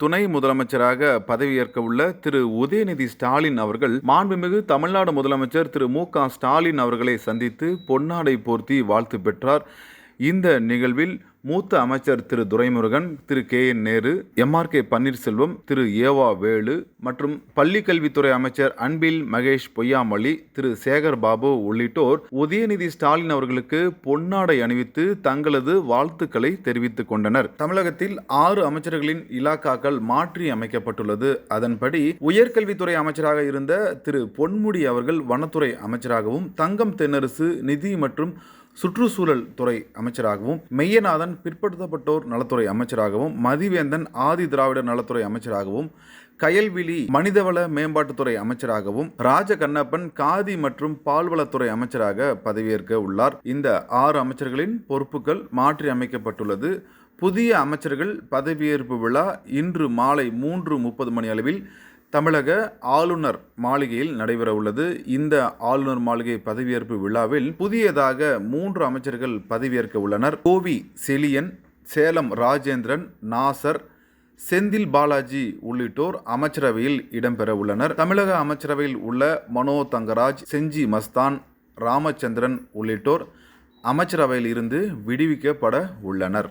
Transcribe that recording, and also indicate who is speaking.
Speaker 1: துணை முதலமைச்சராக பதவியேற்க உள்ள திரு உதயநிதி ஸ்டாலின் அவர்கள் மாண்புமிகு தமிழ்நாடு முதலமைச்சர் திரு மு க ஸ்டாலின் அவர்களை சந்தித்து பொன்னாடை போர்த்தி வாழ்த்து பெற்றார். இந்த நிகழ்வில் மூத்த அமைச்சர் Thiru Duraimurugan Thiru K. N. Nehru MRK Panneerselvam Thiru E V Velu மற்றும் பள்ளிக்கல்வித்துறை அமைச்சர் அன்பில் மகேஷ் பொய்யாமொழி திரு சேகர் பாபு உள்ளிட்டோர் உதயநிதி ஸ்டாலின் அவர்களுக்கு பொன்னாடை அணிவித்து தங்களது வாழ்த்துக்களை தெரிவித்துக் கொண்டனர். தமிழகத்தில் ஆறு அமைச்சர்களின் இலாக்காக்கள் மாற்றி அமைக்கப்பட்டுள்ளது. அதன்படி உயர்கல்வித்துறை அமைச்சராக இருந்த திரு பொன்முடி அவர்கள் வனத்துறை அமைச்சராகவும் தங்கம் தென்னரசு நிதி மற்றும் சுற்றுச்சூழல் துறை அமைச்சராகவும் மெய்யநாதன் பிற்படுத்தப்பட்டோர் நலத்துறை அமைச்சராகவும் மதிவேந்தன் ஆதி திராவிடர் நலத்துறை அமைச்சராகவும் கயல்விழி மனிதவள மேம்பாட்டுத்துறை அமைச்சராகவும் ராஜ கண்ணப்பன் காதி மற்றும் பால்வளத்துறை அமைச்சராக பதவியேற்க உள்ளார். இந்த ஆறு அமைச்சர்களின் பொறுப்புகள் மாற்றி அமைக்கப்பட்டுள்ளது. புதிய அமைச்சர்கள் பதவியேற்பு விழா இன்று மாலை மூன்று முப்பது மணி அளவில் தமிழக ஆளுநர் மாளிகையில் நடைபெற உள்ளது. இந்த ஆளுநர் மாளிகை பதவியேற்பு விழாவில் புதியதாக மூன்று அமைச்சர்கள் பதவியேற்க உள்ளனர். கோவி செலியன் சேலம் ராஜேந்திரன் நாசர் செந்தில் பாலாஜி உள்ளிட்டோர் அமைச்சரவையில் இடம்பெற உள்ளனர். தமிழக அமைச்சரவையில் உள்ள மனோ தங்கராஜ் செஞ்சி மஸ்தான் ராமச்சந்திரன் உள்ளிட்டோர் அமைச்சரவையில் இருந்து விடுவிக்கப்பட உள்ளனர்.